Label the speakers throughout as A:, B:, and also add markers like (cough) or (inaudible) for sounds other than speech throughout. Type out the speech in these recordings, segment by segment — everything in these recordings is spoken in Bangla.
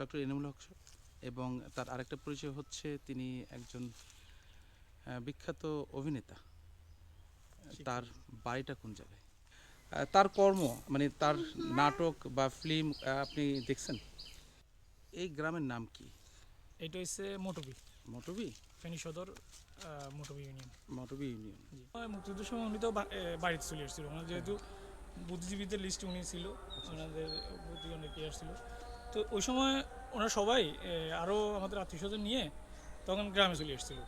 A: ডক্টর এনামুল হক এবং তার আরেকটা পরিচয় হচ্ছে তিনি একজন বিখ্যাত অভিনেতা। তার বাড়িটা কোন জায়গায়? তার কর্ম মানে তার নাটক বা ফিল্ম আপনি দেখছেন? এই গ্রামের নাম কি?
B: এটা হচ্ছে মোটবি।
A: মটবি?
B: ফেনী সদর মোটবি ইউনিয়ন।
A: মটবি ইউনিয়ন।
B: ওই মুক্তিযুদ্ধের সময় উনি তো বাড়িতে চলে এসেছিল ওনার যেহেতু বুদ্ধিজীবীদের লিস্ট উনি ছিল ওনাদের বুদ্ধি অনেকে আসছিল। তো ওই সময় ওনারা সবাই আরও আমাদের আত্মীয় স্বজন নিয়ে তখন গ্রামে চলে এসেছিল।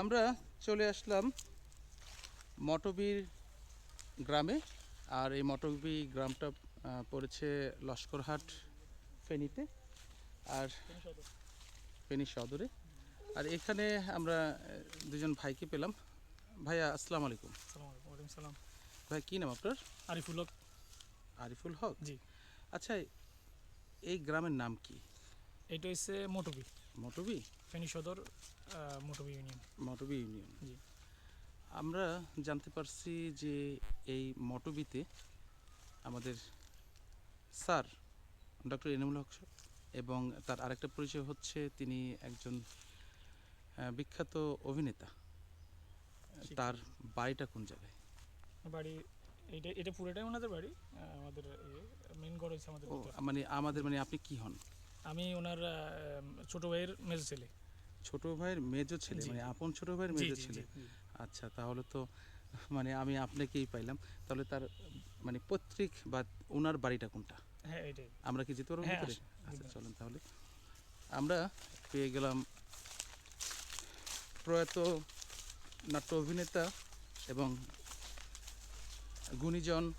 A: আমরা চলে আসলাম মটবির গ্রামে আর এই মটবি গ্রামটা পড়েছে লস্করহাট ফেনীতে আর ফেনী সদরে। আর এখানে আমরা দুজন ভাইকে পেলাম। ভাইয়া আসসালামু আলাইকুম।
B: সালাম।
A: ভাই কী নাম আপনার?
B: আরিফুল হক।
A: আরিফুল হক?
B: জি।
A: আচ্ছা এই গ্রামের নাম কি?
B: এটা হচ্ছে মোটবি
A: মটবি
B: ফেনী সদর মোটবি ইউনিয়ন।
A: মটবি ইউনিয়ন।
B: জি।
A: আমরা জানতে পারছি যে এই মটবিতে আমাদের স্যার ডক্টর এনামুল হক এবং তার আরেকটা পরিচয় হচ্ছে তিনি একজন বিখ্যাত অভিনেতা। তার বাড়িটা কোন জায়গায়?
B: বাড়ি এটা এটা পুরোটাই ওনাদের বাড়ি আমাদের মেন ঘর হচ্ছে আমাদের
A: মানে আমাদের মানে আপনি কি হন?
B: আমি ওনার ছোট ভাইয়ের মেজ ছেলে।
A: ছোট ভাইয়ের মেজো ছেলে মানে আপন ছোট ভাইয়ের মেজো ছেলে। আচ্ছা তাহলে তো মানে আমি আপনাকেই পাইলাম। তাহলে তার মানে পৈতৃক বা ওনার বাড়িটা কোনটা?
B: হ্যাঁ এটাই।
A: আমরা কি যেতে পারব
B: হ্যাঁ,
A: ভিতরে? আচ্ছা। চলেন তাহলে। আমরা পেয়ে গেলাম প্রয়াত নাট্য অভিনেতা এবং গুণীজন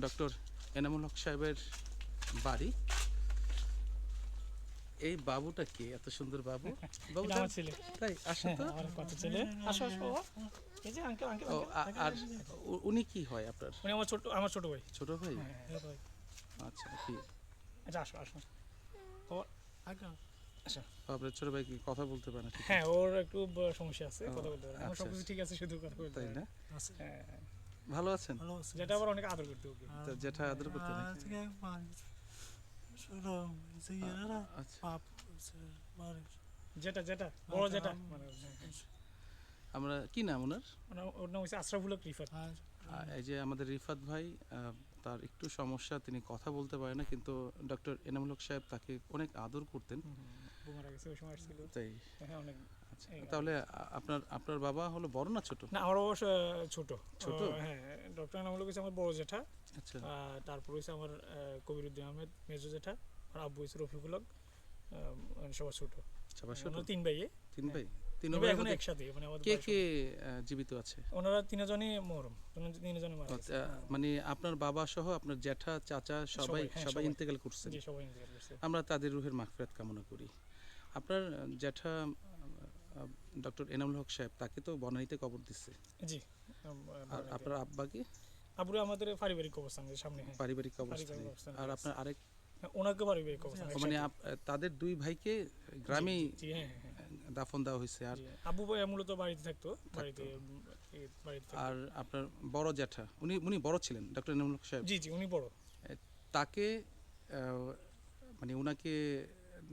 A: ডক্টর এনামুল হক সাহেবের বাড়ি। এই বাবুটা কে? এত সুন্দর বাবু।
B: বাবু
A: বাবুটা
B: আমার ছেলে।
A: তাই আসো তো।
B: আমার কত ছেলে? আসো আসো এই যে আঙ্কেল আঙ্কেল
A: আর উনি কি হয় আপনার?
B: উনি আমার ছোট আমার ছোট ভাই।
A: ছোট ভাই?
B: হ্যাঁ ভাই।
A: আচ্ছা কি?
B: আচ্ছা আসো আসো ও আঙ্কেল আচ্ছা।
A: আপনার ছোট ভাই কি কথা বলতে পারে না
B: হ্যাঁ ওর একটু সমস্যা আছে কথা বলতে পারে আমার
A: আচ্ছা,
B: সব কিছু
A: আচ্ছা।
B: ঠিক আছে শুধু কথা বলতে
A: তাই না।
B: হ্যাঁ হ্যাঁ।
A: ভালো আছেন?
B: যেটা আবার অনেক আদর করতে হবে।
A: তো জেঠা আদর করতে নাকি?
C: জিয়ারা
A: আচ্ছা।
C: পাপ মারিস
B: যেটা যেটা বড়
C: আচ্ছা,
B: যেটা
C: আম-
B: হ্যাঁ, হ্যাঁ।
A: আমরা কি নাম ওনার?
B: ওর নাম হচ্ছে আশরাফুল হক রিফাত।
A: এই যে আমাদের রিফাত ভাই তার একটু সমস্যা তিনি কথা বলতে পারে না কিন্তু ডক্টর এনামুল হক সাহেব তাকে অনেক আদর করতেন। তাই।
B: হ্যাঁ
A: আচ্ছা তাহলে আপনার আপনার বাবা হলো বড় না ছোট?
B: না আমার অবশ্য ছোট।
A: ছোট?
B: হ্যাঁ ডক্টর নাম হচ্ছে আমার বড় জেঠা।
A: আচ্ছা।
B: তারপর হচ্ছে আমার আহ, কবিরুদ্দিন আহমেদ মেজো জেঠা। আর আব্বু রফিকুল হক মানে সবার ছোট।
A: সবার ছোট?
B: তিন ভাইয়ে
A: তিন ভাই? তিন ভাই
B: এখন একসাথে মানে আমাদের
A: কে কে জীবিত আছে?
B: ওনারা তিনজনই মহরম তিনজনই মারা গেছে।
A: মানে আপনার বাবা সহ আপনার জ্যাঠা চাচা সবাই
B: সবাই, হ্যাঁ।
A: ইন্তেকাল করছেন।
B: জি সবাই ইন্তেকাল করছে।
A: আমরা তাদের রুহের মাগফিরাত কামনা করি। আপনার জ্যাঠা ডক্টর এনামুল হক সাহেব তাকে তো বনানীতে কবর দিচ্ছে
B: জি
A: আর আপনার আব্বাকে
B: আবুরে আমাদের পারিবারিক অবস্থান সামনে হ্যাঁ।
A: পারিবারিক অবস্থানে। আর আপনার আরেক
B: হ্যাঁ, ওনাকে পারিবারিক অবস্থান
A: মানে তাদের দুই ভাইকে গ্রামেই
B: জি হ্যাঁ হ্যাঁ, হ্যাঁ।
A: দাফন দেওয়া হয়েছে। আর
B: আবু ভাই মূলত বাড়িতে থাকতো বাড়িতে।
A: আর আপনার বড় জ্যাঠা উনি উনি বড় ছিলেন ডক্টর সাহেব?
B: জি জি উনি বড়।
A: তাকে মানে উনাকে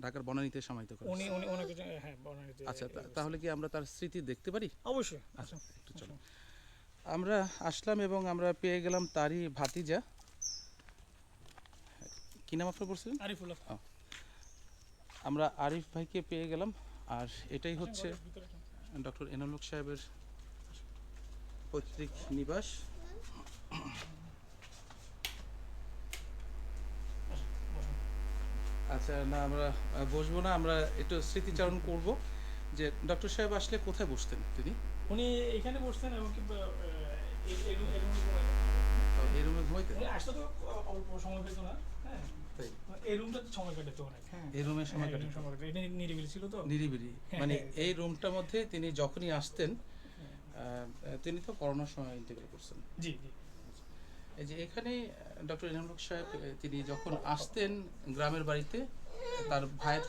A: ঢাকার বনানীতে সমাহিত করা
B: উনি উনি ওনাকে হ্যাঁ বর্ণালীতে
A: আচ্ছা তাহলে কি আমরা তার স্মৃতি দেখতে পারি?
B: অবশ্যই
A: আচ্ছা। একটু চলো। আমরা আসলাম এবং আমরা পেয়ে গেলাম তারই ভাতিজা। কি নাম আপনার বলছিলেন?
B: আরিফুল
A: আমরা আরিফ ভাইকে পেয়ে গেলাম আর এটাই হচ্ছে ডক্টর এনামুল সাহেবের পৈতৃক নিবাস। আচ্ছা না আমরা বসবো না আমরা একটু স্মৃতিচারণ করব যে ডক্টর সাহেব আসলে কোথায় বসতেন তিনি?
B: উনি এখানে বসতেন এবং এই- রুম- ঘুমাইতেন। আসতে তো অল্প সময় পেত না হ্যাঁ। এই রুমটা সময় কাটাতো অনেক হ্যাঁ।
A: এই রুমে সময়
B: হ্যাঁ, কাটাতো। এটা নিরিবিলি ছিল তো?
A: নিরিবিলি।
B: হ্যাঁ,
A: মানে। এই রুমটার মধ্যে তিনি যখনই আসতেন তিনি তো করোনার সময় ইন্টিগ্রেট করছেন।
B: জি জি।
A: এই যে এখানে ডক্টর ইনামুল সাহেব তিনি যখন আসতেন গ্রামের বাড়িতে তার ভাইয়ের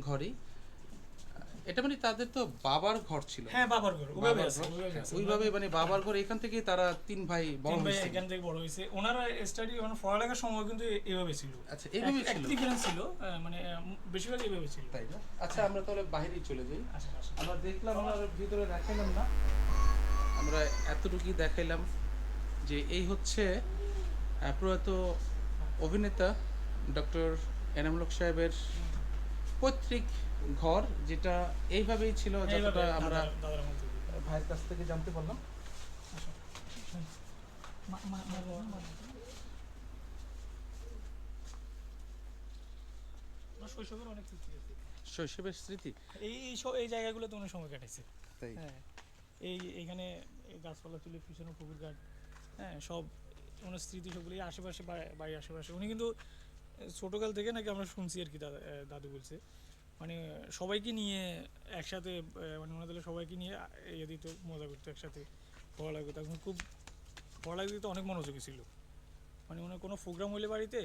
A: ঘরেই এটা মানে তাদের তো বাবার ঘর ছিল।
B: হ্যাঁ বাবার ঘর ওইভাবে আছে ওইভাবে
A: মানে বাবার ঘর এখান থেকে তারা তিন ভাই বড় হয়েছে।
B: এখান থেকে বড় হয়েছে। ওনারা স্টাডি মানে পড়ালেখার সময় কিন্তু এভাবে ছিল।
A: আচ্ছা এইভাবে ছিল?
B: difference ছিল মানে বেশিরভাগ এভাবে ছিল।
A: তাই না? আচ্ছা আমরা তাহলে বাইরেই চলে যাই।
B: আচ্ছা আচ্ছা।
A: আমরা দেখলাম আমরা ভিতরে দেখাইলাম না। আমরা এতটুকুই দেখাইলাম যে এই হচ্ছে প্রয়াত অভিনেতা ডক্টর এনামুল হক সাহেবের পৈতৃক ঘর যেটা এইভাবেই ছিল যতটা আমরা। ভাইয়ের কাছ থেকে জানতে পারলাম।
B: আমার শৈশবের অনেক স্মৃতি আছে।
A: শৈশবের স্মৃতি?
B: এই এই এই জায়গাগুলোতে অনেক সময় কাটাইছে।
A: তাই।
B: হ্যাঁ। এই এখানে গাছপালা ছিল পিছনে পুকুর ঘাট হ্যাঁ সব ওনার স্মৃতি সবগুলো এই আশেপাশে বাড়ির আশেপাশে। উনি কিন্তু ছোটকাল থেকে নাকি আমরা শুনছি আর কি দাদা দাদু বলছে। মানে সবাইকে নিয়ে একসাথে মানে ওনাদের সবাইকে নিয়ে ইয়ে দিত মজা করতো একসাথে পড়ালেখা করতো এখন খুব পড়ালেখা দিতে অনেক মনোযোগী ছিল। মানে ওনার কোনো প্রোগ্রাম হলে বাড়িতে,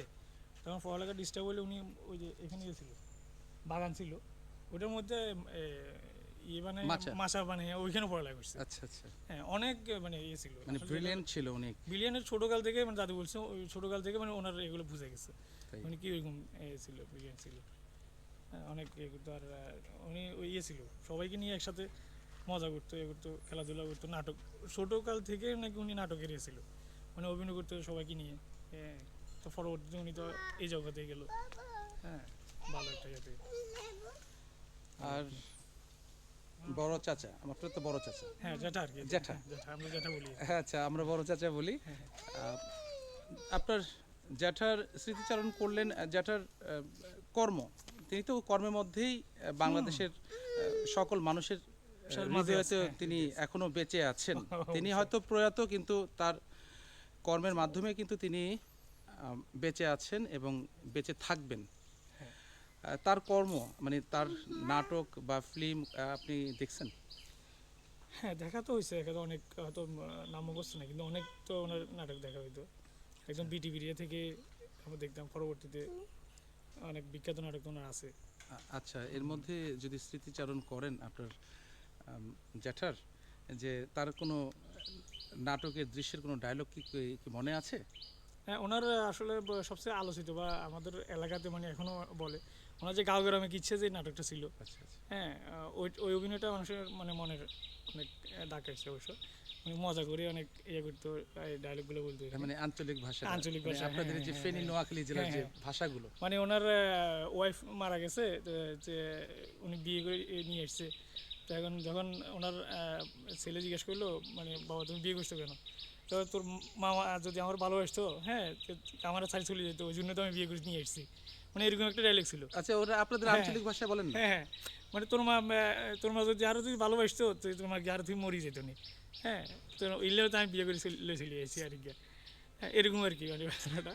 B: তখন পড়ালেখা ডিস্টার্ব হলে উনি ওই যে এখানে গেছিল, বাগান ছিল। ওটার মধ্যে ইয়ে মানে
A: মাচা।
B: মাছা বানিয়ে ওইখানে পড়ালেখা করছে।
A: আচ্ছা আচ্ছা।
B: হ্যাঁ অনেক অনেক ইয়ে ছিল।
A: মানে ব্রিলিয়েন্ট ছিল অনেক
B: বিলিয়নের ছোটকাল থেকে মানে দাদু বলছে ওই ছোটকাল থেকে মানে ওনার এগুলো বুঝে গেছে। মানে কি ওইরকম ছিল ব্রিলিয়েন্ট ছিল। হ্যাঁ, অনেক ইয়ে করতো আর উনি ওই ইয়ে ছিল। সবাইকে নিয়ে একসাথে মজা করতো ইয়ে করতো খেলাধুলা করতো নাটক। ছোটকাল থেকে নাকি উনি নাটকের ইয়ে ছিল। মানে অভিনয় করতো সবাইকে নিয়ে। হ্যাঁ তো পরবর্তীতে উনি তো এই জগতে গেল। হ্যাঁ ভালো একটা ইয়েতে।
A: আর বড় চাচা আমার তো বড় চাচা।
B: হ্যাঁ জ্যাঠা আর কি।
A: জ্যাঠা।
B: হ্যাঁ, আমরা জ্যাঠা বলি।
A: হ্যাঁ আচ্ছা আমরা বড় চাচা বলি।
B: হ্যাঁ,
A: আপনার জ্যাঠার স্মৃতিচারণ করলেন জ্যাঠার কর্ম। তিনি তো কর্মের মধ্যেই বাংলাদেশের সকল মানুষের আহ,
B: সবার মাঝে
A: হৃদয়ে
B: আছে,
A: তো
B: হ্যাঁ,
A: তিনি এখনও বেঁচে আছেন। (laughs) তিনি হয়তো প্রয়াত কিন্তু তার কর্মের মাধ্যমে কিন্তু তিনি বেঁচে আছেন এবং বেঁচে থাকবেন। তার কর্ম মানে তার নাটক বা ফিল্ম আপনি দেখছেন?
B: হ্যাঁ দেখা তো হয়েছে এখানে অনেক হয়তো আহ, নাম মুখস্থ না কিন্তু অনেক তো ওনার নাটক দেখা হইতো। একদম বিটিভিরিয়া থেকে আমরা দেখতাম পরবর্তীতে অনেক বিখ্যাত নাটক ওনার আছে।
A: আচ্ছা এর মধ্যে যদি স্মৃতিচারণ করেন আপনার জ্যাঠার যে তার কোনো নাটকের দৃশ্যের কোনো ডায়লগ কি মনে আছে?
B: হ্যাঁ ওনার আসলে সবচেয়ে আলোচিত বা আমাদের এলাকাতে মানে এখনও বলে ওনার যে গাঁও গ্রামে ইচ্ছে যে নাটকটা ছিল
A: আচ্ছা আচ্ছা।
B: হ্যাঁ ওই ওই অভিনয়টা মানুষের মানে মনের অনেক দাগ কাটছে অবশ্য। মজা করে অনেক ইয়ে করতো এই ডায়লগগুলো বলতো
A: মানে আঞ্চলিক ভাষা।
B: আঞ্চলিক
A: মানে
B: ভাষা,
A: আপনাদের
B: হ্যাঁ,
A: যে
B: হ্যাঁ,
A: ফেনী
B: হ্যাঁ।
A: নোয়াখালী জেলার যে। ভাষাগুলো।
B: মানে ওনার ওয়াইফ মারা গেছে যে উনি বিয়ে করে নিয়ে এসছে। তো এখন যখন ওনার ছেলে জিজ্ঞেস করল মানে বাবা তুমি বিয়ে করছ কেন? তো তোর মামা যদি আমার ভালোবাসতো হ্যাঁ আমার ছাড়ি চলে যেত ওই জন্য তো আমি বিয়ে করে নিয়ে এসেছি। মানে এরকম একটা ডায়লগ ছিল।
A: আচ্ছা ওরা আপনাদের
B: হ্যাঁ।
A: আঞ্চলিক ভাষায় বলেন
B: হ্যাঁ হ্যাঁ। মানে তোর মা তোর মা যদি আরও যদি ভালোবাসতো তো তোর মা আরও তুমি মরি যেত নি। হ্যাঁ তো ইলেও তো আমি বিয়ে করে চলে এসেছি আর কি। হ্যাঁ এরকম আর কি মানে ব্যাপারটা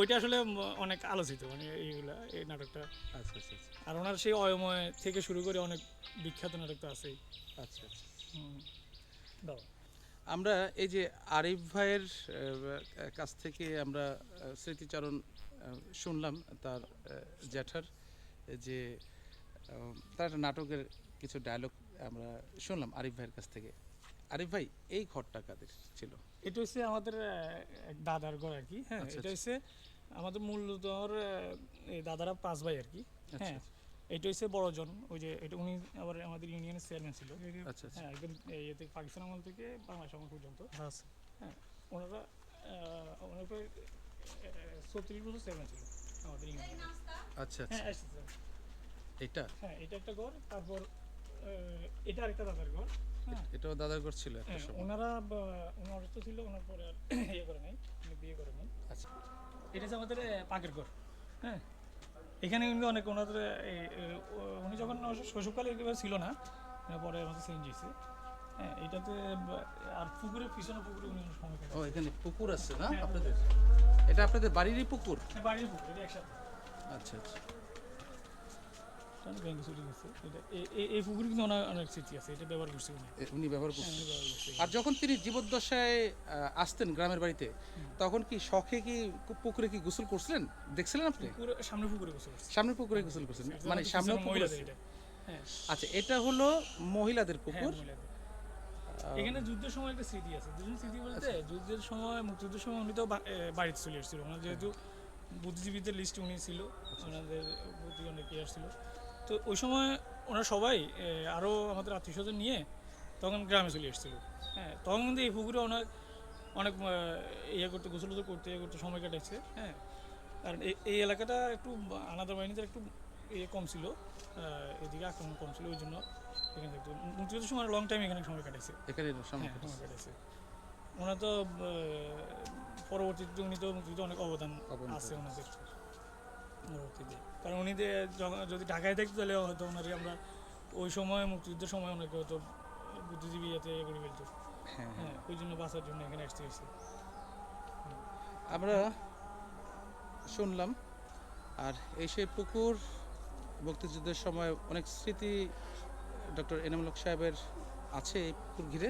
B: ওইটা আসলে অনেক আলোচিত মানে এইগুলা এই নাটকটা।
A: আচ্ছা আচ্ছা আচ্ছা।
B: আর ওনার সেই অয়ময় থেকে শুরু করে অনেক বিখ্যাত নাটক তো আছেই।
A: আচ্ছা আচ্ছা।
B: হুম। দাও।
A: আমরা এই যে আরিফ ভাইয়ের কাছ থেকে আমরা স্মৃতিচারণ শুনলাম তার জ্যাঠার যে তার একটা নাটকের কিছু ডায়লগ আমরা শুনলাম আরিফ ভাইয়ের কাছ থেকে। আরিফ ভাই এই ঘরটা কাদের ছিল?
B: এটা হচ্ছে আমাদের এক দাদার ঘর আর কি হ্যাঁ
A: আচ্ছা,
B: এটা হচ্ছে আমাদের মূলত দাদারা পাঁচ ভাই আর কি
A: আচ্ছা
B: হ্যাঁ। এটা হচ্ছে বড়জন ওই যে এটা উনি আবার আমাদের ইউনিয়নের চেয়ারম্যান ছিল।
A: আচ্ছা আচ্ছা।
B: হ্যাঁ একদম ইয়েতে পাকিস্তান আমল থেকে বাংলাদেশ আমল পর্যন্ত।
C: হ্যাঁ
B: ওনারা প্রায় ছত্রিশ বছর চেয়ারম্যান ছিল আমাদের ইউনিয়নে
A: আচ্ছা
B: হ্যাঁ
A: আচ্ছা এটা?
B: হ্যাঁ এটা একটা ঘর তারপর এটা আরেকটা দাদার ঘর হ্যাঁ।
A: এটাও দাদার ঘর ছিল একটা
B: হ্যাঁ,
A: সময়।
B: ওনারা ওনার অসুস্থ ছিল ওনার পরে আর (coughs) ইয়ে করে নাই উনি বিয়ে করে নাই।
A: আচ্ছা।
B: এটা হচ্ছে আমাদের পাকের ঘর হ্যাঁ। এখানে কিন্তু অনেক ওনাদের উনি যখন শৈশবকালে একেবারে ছিল না পরে আমাদের চেঞ্জ হয়েছে। হ্যাঁ এটাতে আর পুকুরের পিছনে পুকুরে উনি অনেক সময়
A: ও এখানে পুকুর আছে না?
B: হ্যাঁ,
A: আপনাদের? এটা আপনাদের বাড়িরই পুকুর?
B: বাড়ির পুকুর এটা একসাথে।
A: আচ্ছা আচ্ছা।
B: ব্যাংকে চলে গেছে। এটা এ- এ- এই পুকুরে কিন্তু অনেক অনেক স্মৃতি আছে এটা ব্যবহার করছি উনি।
A: এ, উনি ব্যবহার
B: হ্যাঁ,
A: করছেন
B: উনি ব্যবহার করছে
A: আর যখন তিনি জীবদ্দশায় আহ, আসতেন গ্রামের বাড়িতে তখন কি শখে কি কু- পুকুরে কি গোসল করছিলেন? দেখছিলেন আপনি?
B: পুকুরে সামনে পুকুরে বসে করছে।
A: সামনের পুকুরে গোসল করছেন। মানে
B: সামনে
A: পুকুর
B: মহিলাদের
A: আছে?
B: এটা। হ্যাঁ।
A: আচ্ছা এটা হলো মহিলাদের
B: হ্যাঁ
A: পুকুর
B: মহিলাদের। এখানে যুদ্ধের সময় একটা স্মৃতি আছে। দুজন স্মৃতি বলতে যুদ্ধের সময় মুক্তিযুদ্ধের সময় উনি তো বাড়িতে চলে এসেছিল। ওনার যেহেতু বুদ্ধিজীবীদের লিস্ট উনি ছিল ওনাদের প্রতি অনেক ইয়ে ছিল। তো ওই সময় ওনারা সবাই আরও আমাদের আত্মীয় স্বজন নিয়ে তখন গ্রামে চলে এসেছিল। হ্যাঁ তখন কিন্তু এই পুকুরে অনেক অনেক ইয়ে করতে গোসল করতে ইয়ে করতে সময় কাটাচ্ছে হ্যাঁ কারণ এই- এলাকাটা একটু আনাদার বাহিনীতে একটু ইয়ে কম ছিল এদিকে আক্রমণ কম ছিল ওই জন্য এখানে থাকতো মুক্তিযুদ্ধের সময় লং টাইম এখানে সময় কাটাইছে।
A: এখানে
B: হ্যাঁ সময় কাটাইছে। ওনার তো পরবর্তীতে উনি তো মুক্তিযুদ্ধে অনেক অবদান আছে ওনাদের পরবর্তীতে। কারণ উনি যদি ঢাকায় থাকতো তাহলে হয়তো ওনারে আমরা ওই সময় মুক্তিযুদ্ধের সময় ওনাকে হয়তো বুদ্ধিজীবী এতে ইয়ে করে ফেলতো।
A: হ্যাঁ হ্যাঁ।
B: হ্যাঁ ওই জন্য বাঁচার জন্য এখানে আসতে হয়েছে।
A: আমরা শুনলাম আর এই সেই পুকুর মুক্তিযুদ্ধের সময় অনেক স্মৃতি ডক্টর এনামুল হক সাহেবের আছে ঘিরে।